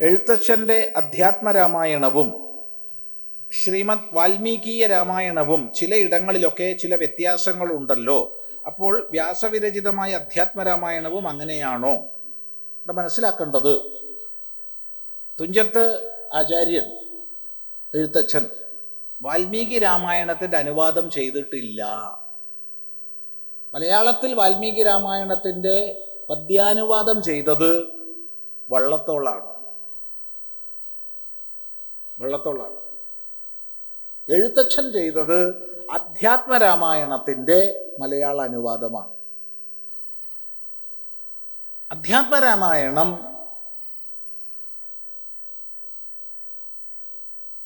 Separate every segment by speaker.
Speaker 1: എഴുത്തച്ഛന്റെ അധ്യാത്മരാമായണവും ശ്രീമദ് വാൽമീകീയ രാമായണവും ചിലയിടങ്ങളിലൊക്കെ ചില വ്യത്യാസങ്ങളുണ്ടല്ലോ. അപ്പോൾ വ്യാസവിരചിതമായ അധ്യാത്മരാമായണവും അങ്ങനെയാണോ? ഇവിടെ മനസ്സിലാക്കേണ്ടത് തുഞ്ചത്ത് ആചാര്യൻ എഴുത്തച്ഛൻ വാൽമീകി രാമായണത്തിന്റെ അനുവാദം ചെയ്തിട്ടില്ല. മലയാളത്തിൽ വാൽമീകി രാമായണത്തിന്റെ പദ്യാനുവാദം ചെയ്തത് വള്ളത്തോളാണ്. വള്ളത്തോളാണ്. എഴുത്തച്ഛൻ ചെയ്തത് അധ്യാത്മരാമായണത്തിന്റെ മലയാള അനുവാദമാണ്. അധ്യാത്മരാമായണം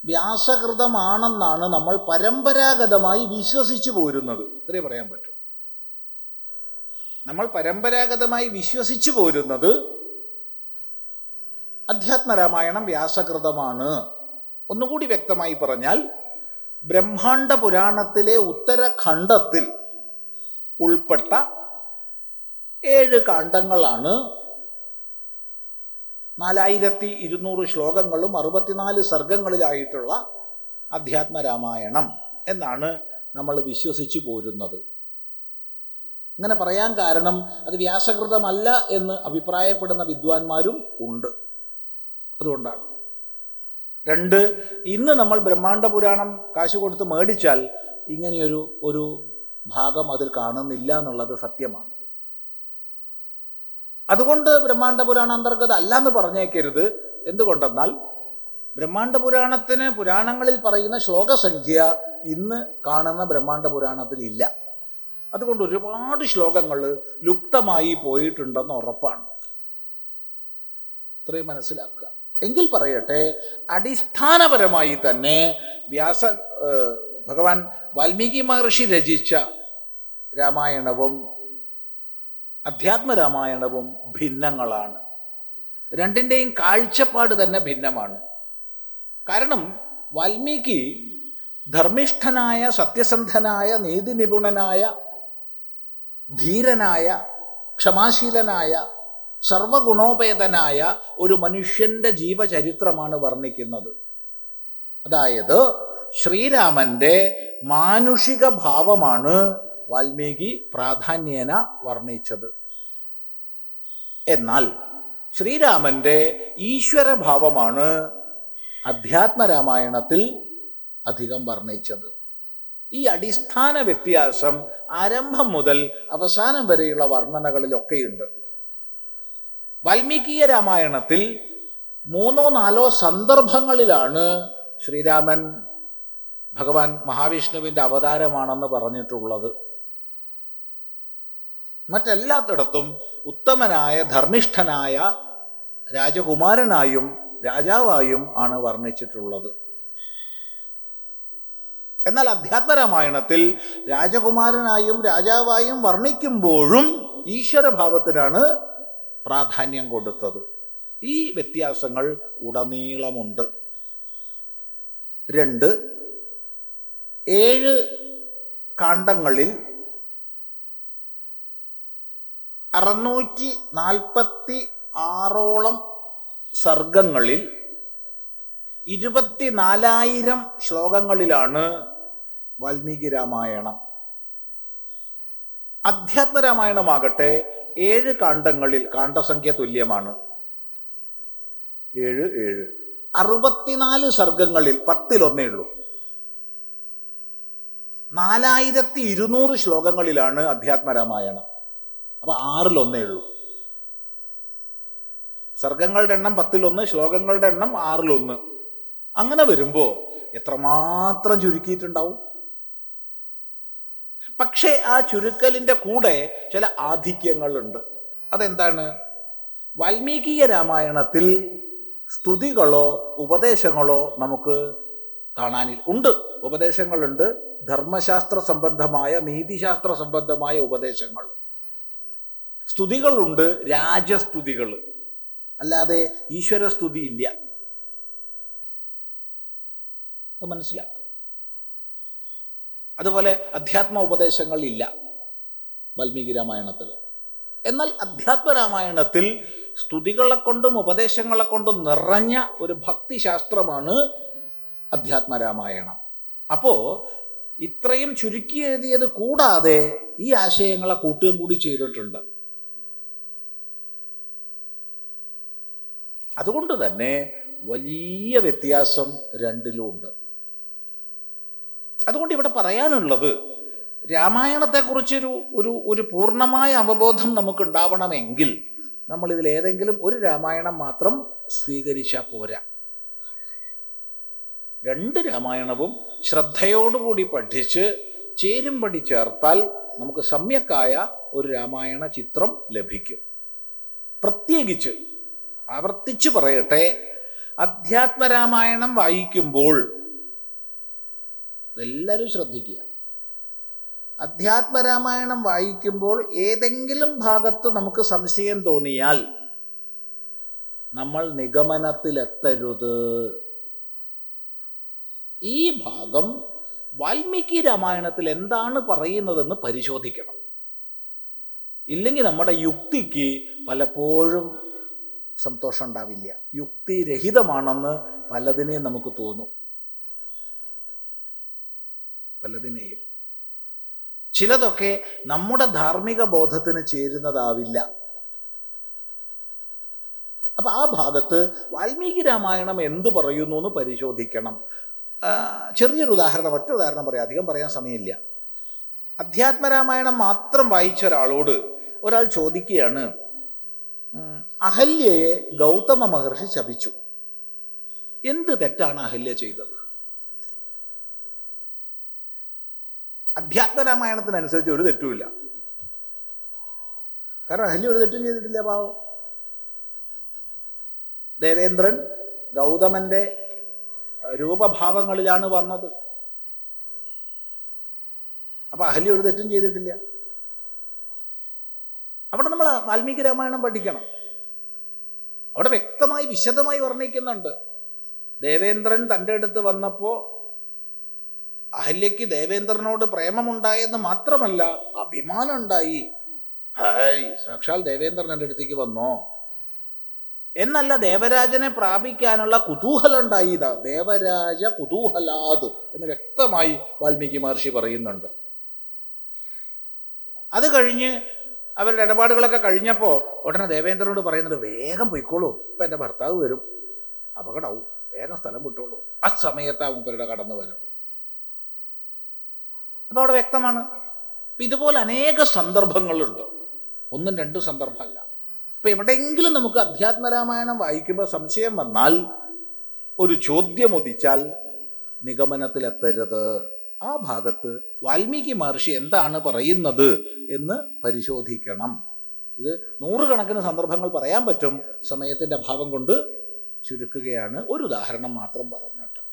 Speaker 1: വ്യാസകൃതമാണെന്നാണ് നമ്മൾ പരമ്പരാഗതമായി വിശ്വസിച്ചു പോരുന്നത്. ഇത്രേ പറയാൻ പറ്റൂ. നമ്മൾ പരമ്പരാഗതമായി വിശ്വസിച്ചു പോരുന്നത് അധ്യാത്മരാമായണം വ്യാസകൃതമാണ്. ഒന്നുകൂടി വ്യക്തമായി പറഞ്ഞാൽ ബ്രഹ്മാണ്ഡ പുരാണത്തിലെ ഉത്തരഖണ്ഡത്തിൽ ഉൾപ്പെട്ട ഏഴ് കാണ്ഡങ്ങളാണ് നാലായിരത്തി ഇരുന്നൂറ് ശ്ലോകങ്ങളും അറുപത്തിനാല് സർഗങ്ങളിലായിട്ടുള്ള അധ്യാത്മരാമായണം എന്നാണ് നമ്മൾ വിശ്വസിച്ചു പോരുന്നത്. ഇങ്ങനെ പറയാൻ കാരണം അത് വ്യാസകൃതമല്ല എന്ന് അഭിപ്രായപ്പെടുന്ന വിദ്വാൻമാരും ഉണ്ട്. അതുകൊണ്ടാണ്. രണ്ട് ഇന്ന് നമ്മൾ ബ്രഹ്മാണ്ഡ പുരാണം കാശ് കൊടുത്ത് മേടിച്ചാൽ ഇങ്ങനെയൊരു ഒരു ഭാഗം അതിൽ കാണുന്നില്ല എന്നുള്ളത് സത്യമാണ്. അതുകൊണ്ട് ബ്രഹ്മാണ്ഡ പുരാണ അന്തർഗത അല്ല എന്ന് പറഞ്ഞേക്കരുത്. എന്തുകൊണ്ടെന്നാൽ ബ്രഹ്മാണ്ഡ പുരാണത്തിന് പുരാണങ്ങളിൽ പറയുന്ന ശ്ലോകസംഖ്യ ഇന്ന് കാണുന്ന ബ്രഹ്മാണ്ഡ പുരാണത്തിൽ ഇല്ല. അതുകൊണ്ട് ഒരുപാട് ശ്ലോകങ്ങൾ ലുപ്തമായി പോയിട്ടുണ്ടെന്ന് ഉറപ്പാണ്. ഇത്രയും മനസ്സിലാക്കുക. എങ്കിൽ പറയട്ടെ അടിസ്ഥാനപരമായി തന്നെ വ്യാസ ഭഗവാൻ വാൽമീകി മഹർഷി രചിച്ച രാമായണവും അധ്യാത്മരാമായണവും ഭിന്നങ്ങളാണ്. രണ്ടിന്റെയും കാഴ്ചപ്പാട് തന്നെ ഭിന്നമാണ്. കാരണം വാൽമീകി ധർമ്മിഷ്ഠനായ സത്യസന്ധനായ നീതിനിപുണനായ ധീരനായ ക്ഷമാശീലനായ സർവഗുണോപേതനായ ഒരു മനുഷ്യന്റെ ജീവചരിത്രമാണ് വർണിക്കുന്നത്. അതായത് ശ്രീരാമന്റെ മാനുഷിക ഭാവമാണ് വാൽമീകി പ്രാധാന്യേന വർണിച്ചത്. എന്നാൽ ശ്രീരാമന്റെ ഈശ്വരഭാവമാണ് അധ്യാത്മരാമായണത്തിൽ അധികം വർണിച്ചത്. ഈ അടിസ്ഥാന വ്യത്യാസം ആരംഭം മുതൽ അവസാനം വരെയുള്ള വർണനകളിലൊക്കെയുണ്ട്. വാൽമീകീയ രാമായണത്തിൽ മൂന്നോ നാലോ സന്ദർഭങ്ങളിലാണ് ശ്രീരാമൻ ഭഗവാൻ മഹാവിഷ്ണുവിന്റെ അവതാരമാണെന്ന് പറഞ്ഞിട്ടുള്ളത്. മറ്റെല്ലാത്തിടത്തും ഉത്തമനായ ധർമ്മിഷ്ഠനായ രാജകുമാരനായും രാജാവായും ആണ് വർണിച്ചിട്ടുള്ളത്. എന്നാൽ അധ്യാത്മരാമായണത്തിൽ രാജകുമാരനായും രാജാവായും വർണിക്കുമ്പോഴും ഈശ്വരഭാവത്തിനാണ് പ്രാധാന്യം കൊടുത്തത്. ഈ വ്യത്യാസങ്ങൾ ഉടനീളമുണ്ട്. രണ്ട് ഏഴ് കാണ്ഡങ്ങളിൽ അറുന്നൂറ്റി നാൽപ്പത്തി ആറോളം സർഗങ്ങളിൽ ഇരുപത്തിനാലായിരം ശ്ലോകങ്ങളിലാണ് വാൽമീകി രാമായണം. അധ്യാത്മരാമായണമാകട്ടെ ഏഴ് കാണ്ഡങ്ങളിൽ കാണ്ഡസംഖ്യ തുല്യമാണ്. ഏഴ് ഏഴ്. അറുപത്തിനാല് സർഗങ്ങളിൽ പത്തിലൊന്നേ ഉള്ളൂ. നാലായിരത്തി ഇരുന്നൂറ് ശ്ലോകങ്ങളിലാണ് അധ്യാത്മരാമായണം. അപ്പൊ ആറിലൊന്നേ ഉള്ളൂ. സർഗങ്ങളുടെ എണ്ണം പത്തിലൊന്ന് ശ്ലോകങ്ങളുടെ എണ്ണം ആറിലൊന്ന്. അങ്ങനെ വരുമ്പോൾ എത്രമാത്രം ചുരുക്കിയിട്ടുണ്ടാവും? പക്ഷേ ആ ചുരുക്കലിന്റെ കൂടെ ചില ആധിക്യങ്ങളുണ്ട്. അതെന്താണ്? വാൽമീകീയ രാമായണത്തിൽ സ്തുതികളോ ഉപദേശങ്ങളോ നമുക്ക് കാണാനിൽ ഉണ്ട്. ഉപദേശങ്ങളുണ്ട്. ധർമ്മശാസ്ത്ര സംബന്ധമായ നീതിശാസ്ത്ര സംബന്ധമായ ഉപദേശങ്ങൾ. സ്തുതികളുണ്ട് രാജസ്തുതികൾ. അല്ലാതെ ഈശ്വരസ്തുതി ഇല്ല. അത് മനസ്സിലാക്കുക അതുപോലെ അധ്യാത്മ ഉപദേശങ്ങൾ ഇല്ല വാൽമീകി രാമായണത്തിൽ. എന്നാൽ അധ്യാത്മ രാമായണത്തിൽ സ്തുതികളെ കൊണ്ടും ഉപദേശങ്ങളെ കൊണ്ടും നിറഞ്ഞ ഒരു ഭക്തിശാസ്ത്രമാണ് അധ്യാത്മരാമായണം അപ്പോൾ ഇത്രയും ചുരുക്കി എഴുതിയത് കൂടാതെ ഈ ആശയങ്ങളെ കൂട്ടുകയും കൂടി ചെയ്തിട്ടുണ്ട്. അതുകൊണ്ട് തന്നെ വലിയ വ്യത്യാസം രണ്ടിലുമുണ്ട് അതുകൊണ്ട് ഇവിടെ പറയാനുള്ളത് രാമായണത്തെക്കുറിച്ചൊരു ഒരു ഒരു പൂർണമായ അവബോധം നമുക്ക് ഉണ്ടാവണമെങ്കിൽ നമ്മൾ ഇതിൽ ഏതെങ്കിലും ഒരു രാമായണം മാത്രം സ്വീകരിച്ചാൽ പോരാ. രണ്ട് രാമായണവും ശ്രദ്ധയോടുകൂടി പഠിച്ച് ചേരുംപടി ചേർത്താൽ നമുക്ക് സമ്യക്കായ ഒരു രാമായണ ചിത്രം ലഭിക്കും. പ്രത്യേകിച്ച് ആവർത്തിച്ച് പറയട്ടെ അധ്യാത്മരാമായണം വായിക്കുമ്പോൾ എല്ലാവരും ശ്രദ്ധിക്കുക. അധ്യാത്മരാമായണം വായിക്കുമ്പോൾ ഏതെങ്കിലും ഭാഗത്ത് നമുക്ക് സംശയം തോന്നിയാൽ നമ്മൾ നിഗമനത്തിലെത്തരുത്. ഈ ഭാഗം വാൽമീകി രാമായണത്തിൽ എന്താണ് പറയുന്നതെന്ന് പരിശോധിക്കണം. ഇല്ലെങ്കിൽ നമ്മുടെ യുക്തിക്ക് പലപ്പോഴും സന്തോഷം ഉണ്ടാവില്ല. യുക്തിരഹിതമാണെന്ന് പലതിനെയും നമുക്ക് തോന്നും. പലതിനെയും. ചിലതൊക്കെ നമ്മുടെ ധാർമ്മിക ബോധത്തിന് ചേരുന്നതാവില്ല. അപ്പൊ ആ ഭാഗത്ത് വാൽമീകി രാമായണം എന്ത് പറയുന്നു എന്ന് പരിശോധിക്കണം. ചെറിയൊരു ഉദാഹരണം ഒറ്റ ഉദാഹരണം പറയാം. അധികം പറയാൻ സമയമില്ല. അധ്യാത്മരാമായണം മാത്രം വായിച്ച ഒരാളോട് ഒരാൾ ചോദിക്കുകയാണ് അഹല്യയെ ഗൗതമ മഹർഷി ശപിച്ചു. എന്ത് തെറ്റാണ് അഹല്യ ചെയ്തത്? അധ്യാത്മരാമായണത്തിനനുസരിച്ച് ഒരു തെറ്റുമില്ല. കാരണം അഹല്യ ഒരു തെറ്റും ചെയ്തിട്ടില്ല പാവം. ദേവേന്ദ്രൻ ഗൗതമന്റെ രൂപഭാവങ്ങളിലാണ് വന്നത്. അപ്പൊ അഹല്യ ഒരു തെറ്റും ചെയ്തിട്ടില്ല. അവിടെ നമ്മൾ വാൽമീകി രാമായണം പഠിക്കണം. അവിടെ വ്യക്തമായി വിശദമായി വർണിക്കുന്നുണ്ട്. ദേവേന്ദ്രൻ തന്റെ അടുത്ത് വന്നപ്പോൾ അഹല്യയ്ക്ക് ദേവേന്ദ്രനോട് പ്രേമമുണ്ടായെന്ന് മാത്രമല്ല അഭിമാനം ഉണ്ടായി ഹായ് സാക്ഷാൽ ദേവേന്ദ്രൻ എന്റെ അടുത്തേക്ക് വന്നോ? എന്നല്ല ദേവരാജനെ പ്രാപിക്കാനുള്ള കുതൂഹലം ഉണ്ടായി ഇതാ ദേവരാജ കുതൂഹലാത് എന്ന് വ്യക്തമായി വാൽമീകി മഹർഷി പറയുന്നുണ്ട്. അത് കഴിഞ്ഞ് അവരുടെ ഇടപാടുകളൊക്കെ കഴിഞ്ഞപ്പോൾ ഉടനെ ദേവേന്ദ്രനോട് പറയുന്നുണ്ട് വേഗം പോയിക്കോളൂ ഇപ്പം എന്റെ ഭർത്താവ് വരും. അപകടമാവും വേഗം സ്ഥലം വിട്ടോളൂ. ആ സമയത്താവും മൂപ്പരുടെ കടന്നു വരും അപ്പോൾ അവിടെ വ്യക്തമാണ്. അപ്പം ഇതുപോലെ അനേക സന്ദർഭങ്ങളുണ്ട്. ഒന്നും രണ്ടും സന്ദർഭമല്ല. അപ്പം എവിടെയെങ്കിലും നമുക്ക് അധ്യാത്മരാമായണം വായിക്കുമ്പോൾ സംശയം വന്നാൽ ഒരു ചോദ്യം ഉദിച്ചാൽ നിഗമനത്തിലെത്തരുത്. ആ ഭാഗത്ത് വാൽമീകി മഹർഷി എന്താണ് പറയുന്നത് എന്ന് പരിശോധിക്കണം. ഇത് നൂറുകണക്കിന് സന്ദർഭങ്ങൾ പറയാൻ പറ്റും. സമയത്തിന്റെ അഭാവം കൊണ്ട് ചുരുക്കുകയാണ്. ഒരു ഉദാഹരണം മാത്രം പറഞ്ഞോട്ടെ